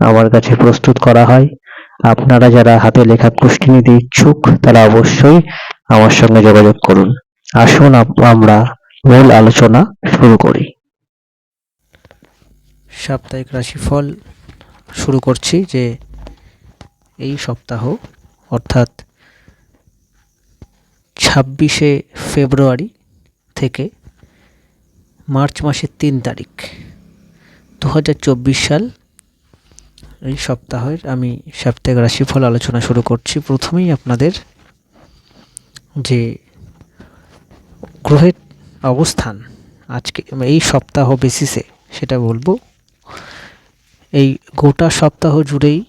আমার কাছে প্রস্তুত করা হয়। আপনারা যারা হাতে লেখা কুষ্টি নিতে ইচ্ছুক, তারা অবশ্যই আমার সঙ্গে যোগাযোগ করুন। আসুন আমরা মূল আলোচনা শুরু করি। সাপ্তাহিক রাশিফল শুরু করছি যে এই সপ্তাহ, অর্থাৎ ছাব্বিশে ফেব্রুয়ারি থেকে মার্চ মাসের তিন তারিখ দু হাজার চব্বিশ সাল এই সপ্তাহের আমি সাপ্তাহিক রাশিফল আলোচনা শুরু করছি। প্রথমেই আপনাদের যে গ্রহের অবস্থান, আজকে এই সপ্তাহ বেসিসে সেটা বলব। এই গোটা সপ্তাহ জুড়েই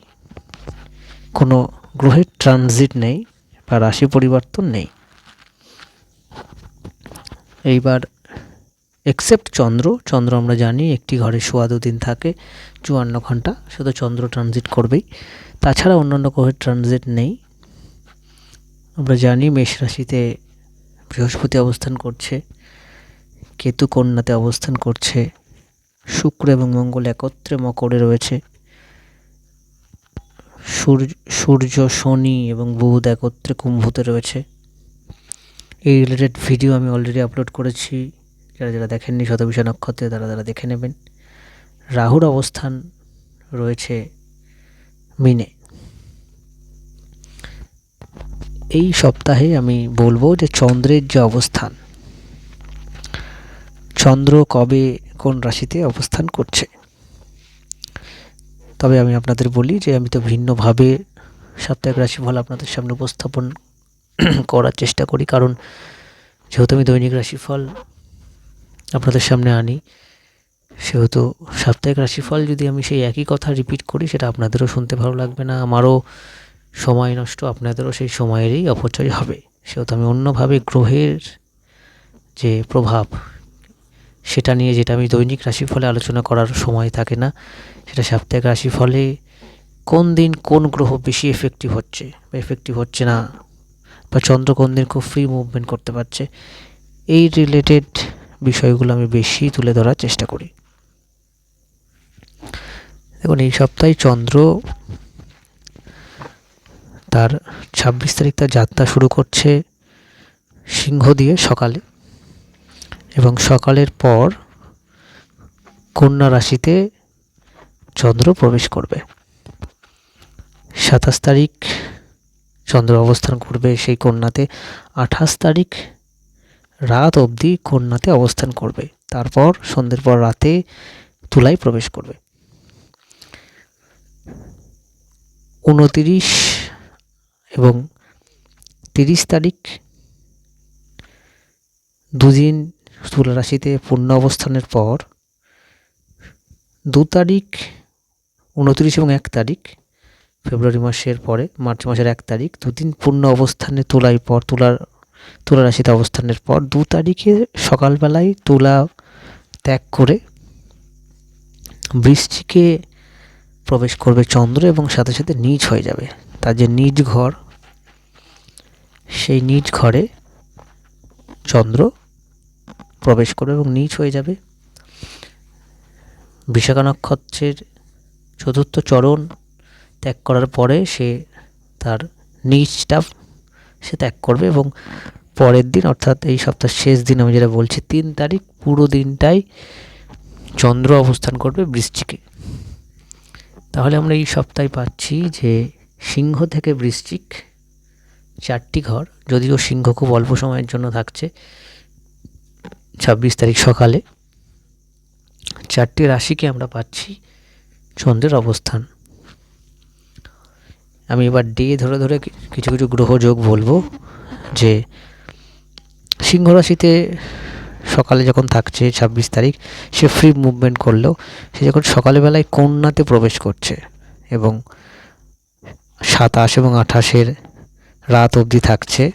কোনো গ্রহের ট্রানজিট নেই বা রাশি পরিবর্তন নেই। এইবার এক্সেপ্ট চন্দ্র। চন্দ্র আমরা জানি একটি ঘরে সোয়া দিন থাকে, চুয়ান্ন ঘণ্টা শুধু চন্দ্র ট্রানজিট করবেই। তাছাড়া অন্যান্য গ্রহের ট্রানজিট নেই। আমরা জানি মেষ রাশিতে বৃহস্পতি অবস্থান করছে, কেতু কন্যাতে অবস্থান করছে, শুক্র এবং মঙ্গল একত্রে মকরে রয়েছে। সূর্য সূর্য, শনি এবং বুধ একত্রে কুম্ভতে রয়েছে। এই রিলেটেড ভিডিও আমি অলরেডি আপলোড করেছি। যারা যারা দেখেননি শতবিশা নক্ষত্রে, তারা তারা দেখে নেবেন। রাহুর অবস্থান রয়েছে মিনে। এই সপ্তাহে আমি বলব যে চন্দ্রের যে অবস্থান, চন্দ্র কবে কোন রাশিতে অবস্থান করছে। তবে আমি আপনাদের বলি যে আমি তো ভিন্নভাবে সাপ্তাহিক রাশিফল আপনাদের সামনে উপস্থাপন করার চেষ্টা করি, কারণ যেহেতু আমি দৈনিক রাশিফল আপনাদের সামনে আনি। সেহেতু সাপ্তাহিক রাশিফল যদি আমি সেই একই কথা রিপিট করি, সেটা আপনাদেরও শুনতে ভালো লাগবে না। আমারও সময় নষ্ট, আপনাদেরও সেই সময়েরই অপচয় হবে। সেহেতু আমি অন্যভাবে গ্রহের যে প্রভাব, সেটা নিয়ে যেটা আমি দৈনিক রাশিফলে আলোচনা করার সময় থাকে না, সেটা সাপ্তাহিক রাশিফলে কোন দিন কোন গ্রহ বেশি এফেক্টিভ হচ্ছে বা এফেক্টিভ হচ্ছে না, বা চন্দ্র কোন দিন খুব ফ্রি মুভমেন্ট করতে পারছে, এই রিলেটেড বিষয়গুলো আমি বেশি তুলে ধরার চেষ্টা করি। দেখুন, এই সপ্তাহে চন্দ্র তার ছাব্বিশ তারিখ তার যাত্রা শুরু করছে সিংহ দিয়ে সকালে এবং সকালের পর কন্যা রাশিতে চন্দ্র প্রবেশ করবে। সাতাশ তারিখ চন্দ্র অবস্থান করবে সেই কন্যাতে। আঠাশ তারিখ রাত অবধি কন্যাতে অবস্থান করবে। তারপর সন্ধ্যের পর রাতে তুলায় প্রবেশ করবে। উনতিরিশ এবং তিরিশ তারিখ দুদিন তুলা রাশিতে পূর্ণ অবস্থানের পর দু তারিখ উনত্রিশ এবং এক তারিখ ফেব্রুয়ারি মাসের পরে, মার্চ মাসের এক তারিখ, দুদিন পূর্ণ অবস্থানে তোলায় পর তুলার তুলা রাশিতে অবস্থানের পর দু তারিখে সকালবেলায় তুলা ত্যাগ করে বৃষ্টিকে প্রবেশ করবে চন্দ্র এবং সাথে সাথে নিচ হয়ে যাবে। তার যে নিজ ঘর, সেই নিজ ঘরে চন্দ্র প্রবেশ করবে এবং নিচ হয়ে যাবে। বিশাখা নক্ষত্রের চতুর্থ চরণ ত্যাগ করার পরে সে তার নিচটা সে ত্যাগ করবে এবং পরের দিন, অর্থাৎ এই সপ্তাহের শেষ দিন আমি যেটা বলছি, তিন তারিখ পুরো দিনটাই চন্দ্র অবস্থান করবে বৃশ্চিকে তাহলে আমরা এই সপ্তাহে পাচ্ছি যে সিংহ থেকে বৃশ্চিক চারটি ঘর, যদিও সিংহ খুব অল্প সময়ের জন্য থাকছে, ছাব্বিশ তারিখ সকালে, চারটি রাশিকে আমরা পাচ্ছি চন্দ্রের অবস্থান। আমি এবার ডে ধরে ধরে কিছু কিছু গ্রহযোগ বলব, যে সিংহ রাশিতে সকালে যখন থাকছে ছাব্বিশ তারিখ, সে ফ্রি মুভমেন্ট করলেও সে যখন সকালবেলায় কন্যাতে প্রবেশ করছে এবং সাতাশ এবং আঠাশের রাত অবধি থাকছে,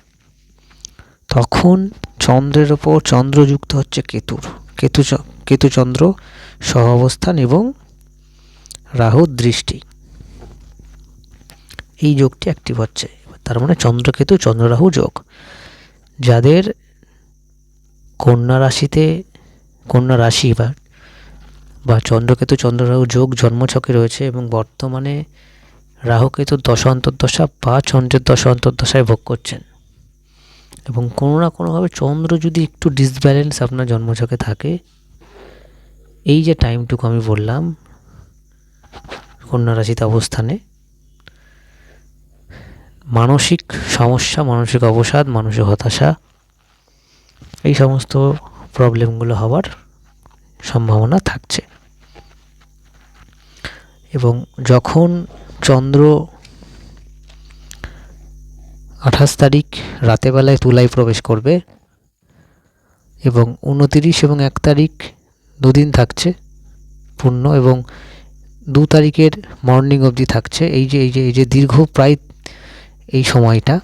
তখন চন্দ্রের ওপর চন্দ্রযুক্ত হচ্ছে কেতুর। কেতু চ- কেতু সহ অবস্থান এবং রাহুর দৃষ্টি। এই যোগটি অ্যাক্টিভ হচ্ছে। তার মানে চন্দ্রকেতু, চন্দ্ররাহু যোগ। যাদের কন্যা রাশিতে, কন্যা রাশি বা বা চন্দ্রকেতু, চন্দ্ররাহু যোগ জন্মছকে রয়েছে এবং বর্তমানে রাহুকেতুর দশা, অন্তর্দশা বা চন্দ্রের দশা অন্তর্দশায় ভোগ করছেন। এবং কোনো না কোনোভাবে চন্দ্র যদি একটু ডিসব্যালেন্স আপনার জন্মছকে থাকে, এই যে টাইমটুকু আমি বললাম, কন্যা রাশিতে অবস্থানে মানসিক সমস্যা, মানসিক অবসাদ, মানসিক হতাশা, এই সমস্ত প্রবলেমগুলো হওয়ার সম্ভাবনা থাকছে। এবং যখন চন্দ্র আঠাশ তারিখ রাতেবেলায় তুলায় প্রবেশ করবে এবং উনতিরিশ এবং এক তারিখ দুদিন থাকছে পূর্ণ এবং দু তারিখের মর্নিং অবধি থাকছে, এই যে এই যে এই যে দীর্ঘ প্রায় এই সময়টা।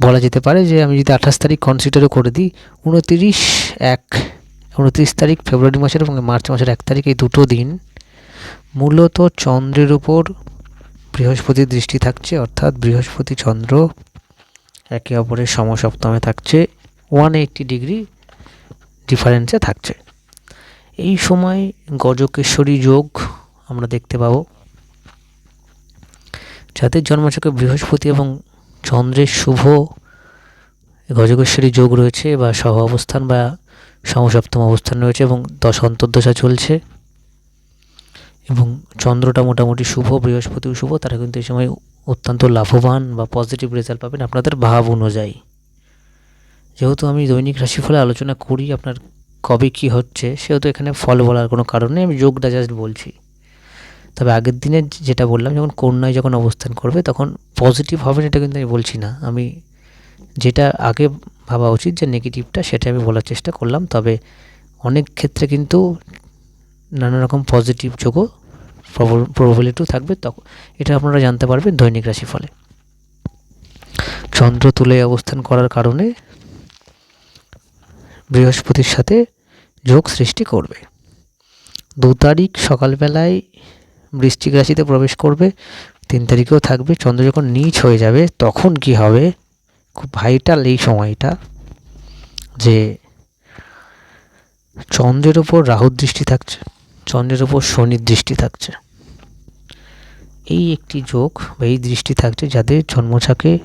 বলা যেতে পারে যে আমি যদি আঠাশ তারিখ কনসিডারও করে দিই, উনতিরিশ এক, উনত্রিশ তারিখ ফেব্রুয়ারি মাসের এবং মার্চ মাসের এক তারিখ এই দুটো দিন মূলত চন্দ্রের উপর বৃহস্পতির দৃষ্টি থাকছে, অর্থাৎ বৃহস্পতি চন্দ্র একে অপরের সমসপ্তমে থাকছে ওয়ান এইট্টি ডিগ্রি ডিফারেন্সে থাকছে। এই সময় গজকেশ্বরী যোগ আমরা দেখতে পাবো। যাদের জন্মছকে বৃহস্পতি এবং চন্দ্রের শুভ গজকেশ্বরী যোগ রয়েছে বা সহ অবস্থান বা সমসপ্তম অবস্থান রয়েছে এবং দশ অন্তর্দশা চলছে এবং চন্দ্রটা মোটামুটি শুভ, বৃহস্পতিও শুভ, তারা কিন্তু এই সময় অত্যন্ত লাভবান বা পজিটিভ রেজাল্ট পাবেন আপনাদের ভাব অনুযায়ী। যেহেতু আমি দৈনিক রাশিফলে আলোচনা করি আপনার কবে কি হচ্ছে, সেহেতু এখানে ফল বলার কোনো কারণ আমি যোগটা জাস্ট বলছি। তবে আগের দিনে যেটা বললাম, যখন কন্যায় যখন অবস্থান করবে, তখন পজিটিভ হবে এটা কিন্তু আমি বলছি না। আমি যেটা আগে ভাবা উচিত যে নেগেটিভটা সেটা আমি বলার চেষ্টা করলাম। তবে অনেক ক্ষেত্রে কিন্তু নানা রকম পজিটিভ যোগও প্রবাবিলিটিও থাকবে। তখন এটা আপনারা জানতে পারবেন দৈনিক রাশি ফলে চন্দ্র তুলে অবস্থান করার কারণে বৃহস্পতির সাথে যোগ সৃষ্টি করবে। দু তারিখ সকালবেলায় বৃশ্চিক রাশিতে প্রবেশ করবে, তিন তারিখেও থাকবে, চন্দ্র যখন নিচ হয়ে যাবে, তখন কি হবে? খুব ভাইটাল এই সময়টা যে চন্দ্রের ওপর রাহুর দৃষ্টি থাকছে, চন্দ্রের ওপর শনির দৃষ্টি থাকছে। এই একটি যোগ বা এই দৃষ্টি থাকছে যাদের জন্মছাকে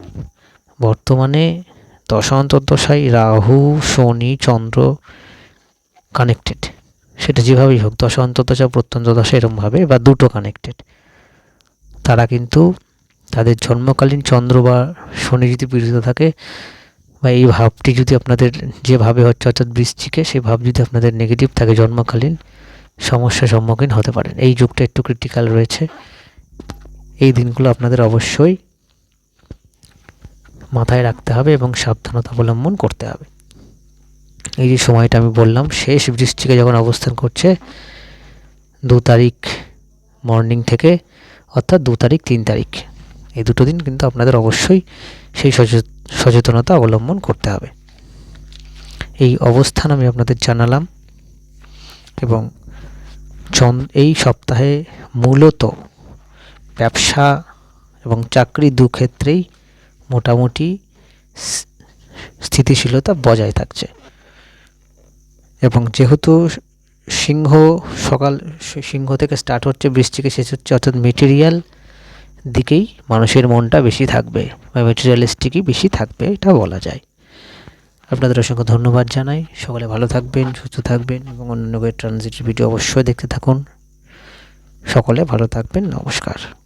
বর্তমানে দশা অন্তর্দশায় রাহু, শনি, চন্দ্র কানেক্টেড সেটা যেভাবেই হোক, দশা অন্তর্দশা প্রত্যন্ত দশা এরমভাবে, বা দুটো কানেক্টেড তারা কিন্তু তাদের জন্মকালীন চন্দ্র বা শনি যদি পীড়িত থাকে, বা এই ভাবটি যদি আপনাদের যেভাবে হচ্ছে, অর্থাৎ বৃশ্চিকে সেই ভাব যদি আপনাদের নেগেটিভ থাকে, জন্মকালীন সমস্যার সম্মুখীন হতে পারেন। এই যুগটা একটু ক্রিটিক্যাল রয়েছে। এই দিনগুলো আপনাদের অবশ্যই মাথায় রাখতে হবে এবং সাবধানতা অবলম্বন করতে হবে। এই যে সময়টা আমি বললাম, শেষ বৃষ্টিকে যখন অবস্থান করছে, দু তারিখ মর্নিং থেকে, অর্থাৎ দু তারিখ তিন তারিখ। এই দুটো দিন কিন্তু আপনাদের অবশ্যই সেই সচে- সচেতনতা অবলম্বন করতে হবে। এই অবস্থান আমি আপনাদের জানালাম এবং এই সপ্তাহে মূলত ব্যবসা এবং চাকরি দু ক্ষেত্রেই মোটামুটি স্থিতিশীলতা বজায় থাকছে। এবং যেহেতু সিংহ সকাল সিংহ থেকে স্টার্ট হচ্ছে বৃষ্টিকে শেষ হচ্ছে, অর্থাৎ মেটেরিয়াল দিকেই মানুষের মনটা বেশি থাকবে বা মেটেরিয়ালিস্টিকই বেশি থাকবে, এটা বলা যায়। আপনাদের অসংখ্য ধন্যবাদ জানাই। সকলে ভালো থাকবেন, সুস্থ থাকবেন এবং অন্য ট্রানজিটের ভিডিও অবশ্যই দেখতে থাকুন। সকলে ভালো থাকবেন, নমস্কার।